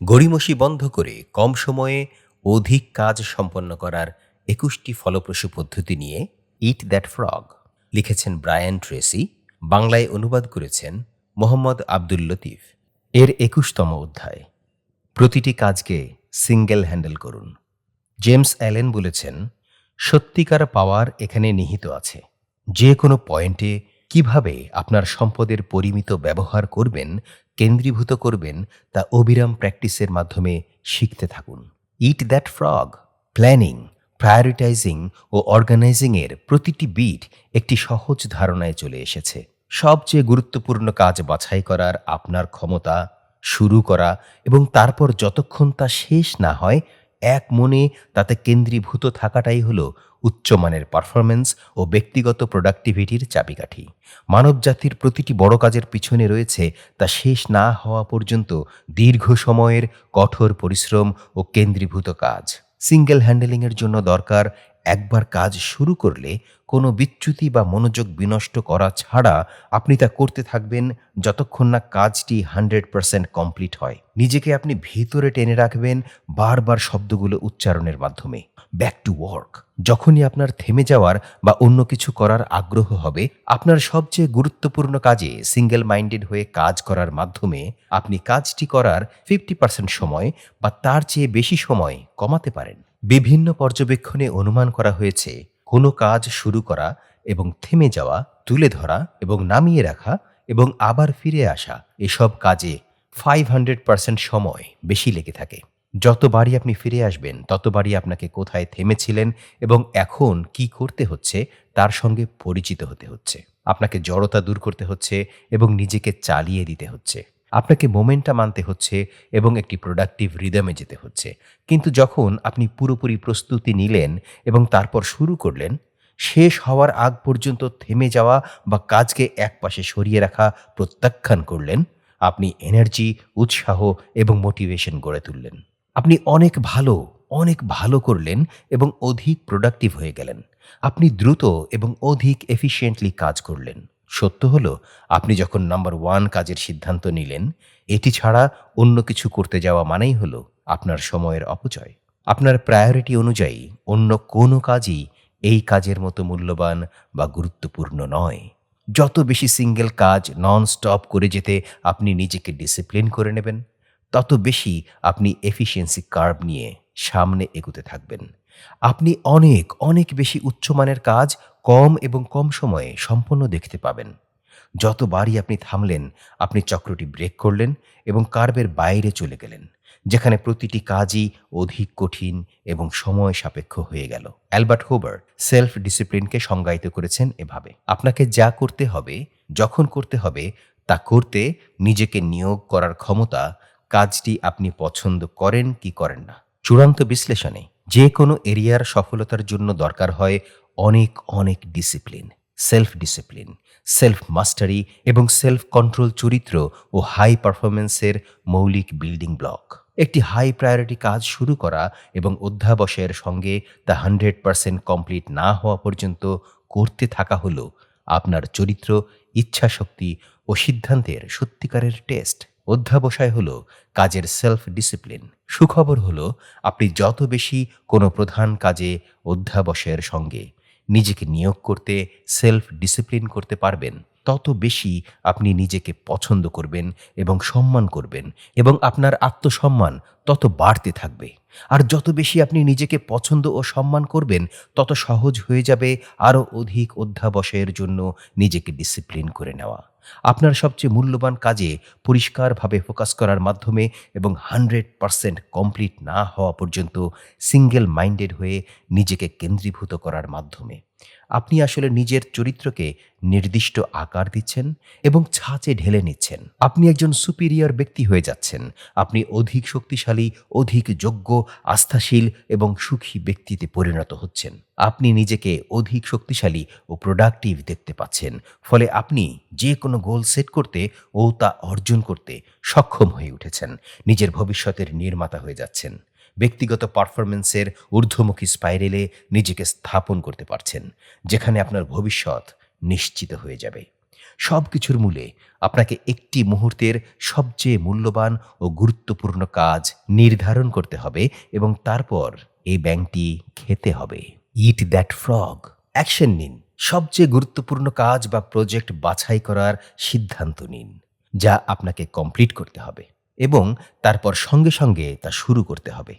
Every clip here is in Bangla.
গড়িমসি বন্ধ করে কম সময়ে অধিক কাজ সম্পন্ন করার একুশটি ফলপ্রসূ পদ্ধতি নিয়ে ইট দ্যাট ফ্রগ লিখেছেন ব্রায়ান ট্রেসি, বাংলায় অনুবাদ করেছেন মোহাম্মদ আব্দুল লতিফ। এর একুশতম অধ্যায়। প্রতিটি কাজকে সিঙ্গেল হ্যান্ডেল করুন। জেমস অ্যালেন বলেছেন, সত্যিকার পাওয়ার এখানে নিহিত আছে। যে কোনো পয়েন্টে কীভাবে আপনার সম্পদের পরিমিত ব্যবহার করবেন, কেন্দ্রীভূত করবেন, তা অবিরাম প্র্যাকটিসের মাধ্যমে শিখতে থাকুন। Eat that frog planning prioritising ও অর্গানাইজিংয়ের প্রতিটি বিট একটি সহজ ধারণায় চলে এসেছে। সবচেয়ে গুরুত্বপূর্ণ কাজ বাছাই করার আপনার ক্ষমতা, শুরু করা এবং তারপর যতক্ষণ তা শেষ না হয় এক মনে তাতে কেন্দ্রীভূত থাকাটাই হলো উচ্চমানের পারফরমেন্স ও ব্যক্তিগত প্রোডাক্টিভিটির চাবিকাঠি। মানব জাতির প্রতিটি বড় কাজের পিছনে রয়েছে তা শেষ না হওয়া পর্যন্ত দীর্ঘ সময়ের কঠোর পরিশ্রম ও কেন্দ্রীভূত কাজ। সিঙ্গেল হ্যান্ডেলিংয়ের জন্য দরকার একবার কাজ শুরু করলে কোনো বিচ্যুতি বা মনোযোগ বিনষ্ট করা ছাড়া আপনি তা করতে থাকবেন যতক্ষণ না কাজটি হান্ড্রেড পারসেন্ট কমপ্লিট হয়। নিজেকে আপনি ভেতরে টেনে রাখবেন বারবার শব্দগুলো উচ্চারণের মাধ্যমে। Back to work. যখনই আপনার থেমে যাওয়ার বা অন্য কিছু করার আগ্রহ হবে, আপনার সবচেয়ে গুরুত্বপূর্ণ কাজে সিঙ্গেল মাইন্ডেড হয়ে কাজ করার মাধ্যমে আপনি কাজটি করার ফিফটি পার্সেন্ট সময় বা তার চেয়ে বেশি সময় কমাতে পারেন। বিভিন্ন পর্যবেক্ষণে অনুমান করা হয়েছে, কোনো কাজ শুরু করা এবং থেমে যাওয়া, তুলে ধরা এবং নামিয়ে রাখা এবং আবার ফিরে আসা এসব কাজে ফাইভ হান্ড্রেড পার্সেন্ট সময় বেশি লেগে থাকে। যতবারই আপনি ফিরে আসবেন ততবারই আপনাকে কোথায় থেমেছিলেন এবং এখন কি করতে হচ্ছে তার সঙ্গে পরিচিত হতে হচ্ছে। আপনাকে জড়তা দূর করতে হচ্ছে এবং নিজেকে চালিয়ে দিতে হচ্ছে। আপনাকে মোমেন্টা মানতে হচ্ছে এবং একটি প্রোডাক্টিভ রিদমে যেতে হচ্ছে। কিন্তু যখন আপনি পুরোপুরি প্রস্তুতি নিলেন এবং তারপর শুরু করলেন, শেষ হওয়ার আগ পর্যন্ত থেমে যাওয়া বা কাজকে একপাশে সরিয়ে রাখা, প্রত্যাখ্যান করলেন, আপনি এনার্জি, উৎসাহ এবং মোটিভেশন গড়ে তুললেন। আপনি অনেক ভালো অনেক ভালো করলেন এবং অধিক প্রোডাক্টিভ হয়ে গেলেন। আপনি দ্রুত এবং অধিক এফিশিয়েন্টলি কাজ করলেন। সত্য হল, আপনি যখন নাম্বার ওয়ান কাজের সিদ্ধান্ত নিলেন, এটি ছাড়া অন্য কিছু করতে যাওয়া মানেই হল আপনার সময়ের অপচয়। আপনার প্রায়োরিটি অনুযায়ী অন্য কোনো কাজই এই কাজের মতো মূল্যবান বা গুরুত্বপূর্ণ নয়। যত বেশি সিঙ্গেল কাজ নন স্টপ করে যেতে আপনি নিজেকে ডিসিপ্লিন করে নেবেন, তত বেশি আপনি এফিসিয়েন্সি কার্ভ নিয়ে সামনে এগোতে থাকবেন। আপনি অনেক অনেক বেশি উচ্চমানের কাজ কম এবং কম সময়ে সম্পন্ন দেখতে পাবেন। যতবারই আপনি থামলেন, আপনি চক্রটি ব্রেক করলেন এবং কার্ভের বাইরে চলে গেলেন, যেখানে প্রতিটি কাজই অধিক কঠিন এবং সময় সাপেক্ষ হয়ে গেল। অ্যালবার্ট হোবার সেলফ ডিসিপ্লিনকে সংজ্ঞায়িত করেছেন এভাবে, আপনাকে যা করতে হবে, যখন করতে হবে, তা করতে নিজেকে নিয়োগ করার ক্ষমতা কাজটি আপনি পছন্দ করেন কি করেন না। চূড়ান্ত বিশ্লেষণে, যে কোনো এরিয়ার সফলতার জন্য দরকার হয় অনেক অনেক ডিসিপ্লিন সেলফ ডিসিপ্লিন সেলফ মাস্টারি এবং সেলফ কন্ট্রোল চরিত্র ও হাই পারফরমেন্সের মৌলিক বিল্ডিং ব্লক একটি হাই প্রায়োরিটি কাজ শুরু করা এবং অধ্যাবসায়ের সঙ্গে তা হান্ড্রেড পারসেন্ট কমপ্লিট না হওয়া পর্যন্ত করতে থাকা হলো আপনার চরিত্র, ইচ্ছাশক্তি ও সিদ্ধান্তের সত্যিকারের টেস্ট অধ্যাবসায় হলো কাজের সেলফ ডিসিপ্লিন সুখবর হলো আপনি যত বেশি কোনো প্রধান কাজে অধ্যাবসায়ের সঙ্গে নিজেকে নিয়োগ করতে সেলফ ডিসিপ্লিন করতে পারবেন। তত বেশি আপনি নিজেকে পছন্দ করবেন এবং সম্মান করবেন এবং আপনার আত্মসম্মান তত বাড়তে থাকবে। আর যত বেশি আপনি নিজেকে পছন্দ ও সম্মান করবেন, তত সহজ হয়ে যাবে আরও অধিক অধ্যাবসায়ের জন্য নিজেকে ডিসিপ্লিন করে নেওয়া। আপনার সবচেয়ে মূল্যবান কাজে পরিষ্কারভাবে ফোকাস করার মাধ্যমে এবং হান্ড্রেড পারসেন্ট কমপ্লিট না হওয়া পর্যন্ত সিঙ্গেল মাইন্ডেড হয়ে নিজেকে কেন্দ্রীভূত করার মাধ্যমে। আপনি আসলে নিজের চরিত্রকে নির্দিষ্ট আকার দিচ্ছেন এবং ছাঁচে ঢেলে নিচ্ছেন। আপনি একজন সুপিরিয়র ব্যক্তি হয়ে যাচ্ছেন। আপনি অধিক শক্তিশালী, অধিক যোগ্য, আস্থাশীল এবং সুখী ব্যক্তিতে পরিণত হচ্ছেন। আপনি নিজেকে অধিক শক্তিশালী ও প্রোডাক্টিভ দেখতে পাচ্ছেন। ফলে আপনি যে কোনো গোল সেট করতে ও তা অর্জন করতে সক্ষম হয়ে উঠেছেন। নিজের ভবিষ্যতের নির্মাতা হয়ে যাচ্ছেন। ব্যক্তিগত পারফরমেন্সের ঊর্ধ্বমুখী স্পাইরেলে নিজেকে স্থাপন করতে পারছেন, যেখানে আপনার ভবিষ্যৎ নিশ্চিত হয়ে যাবে। সব কিছুর মূলে আপনাকে একটি মুহূর্তের সবচেয়ে মূল্যবান ও গুরুত্বপূর্ণ কাজ নির্ধারণ করতে হবে এবং তারপর এই ব্যাংকটি খেতে হবে। ইট দ্যাট ফ্রগ। অ্যাকশন নিন। সবচেয়ে গুরুত্বপূর্ণ কাজ বা প্রজেক্ট বাছাই করার সিদ্ধান্ত নিন, যা আপনাকে কমপ্লিট করতে হবে এবং তারপর সঙ্গে সঙ্গে তা শুরু করতে হবে।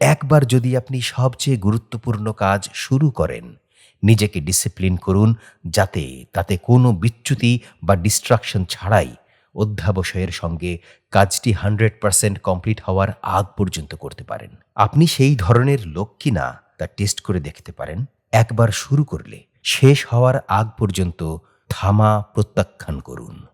একবার যদি আপনি সবচেয়ে গুরুত্বপূর্ণ কাজ শুরু করেন, নিজেকে ডিসিপ্লিন করুন যাতে তাতে কোনো বিচ্যুতি বা ডিস্ট্রাকশন ছাড়াই অধ্যাবসায়ের সঙ্গে কাজটি হান্ড্রেড পারসেন্ট কমপ্লিট হওয়ার আগ পর্যন্ত করতে পারেন। আপনি সেই ধরনের লোক কিনা তা টেস্ট করে দেখতে পারেন। একবার শুরু করলে শেষ হওয়ার আগ পর্যন্ত থামা প্রত্যাখ্যান করুন।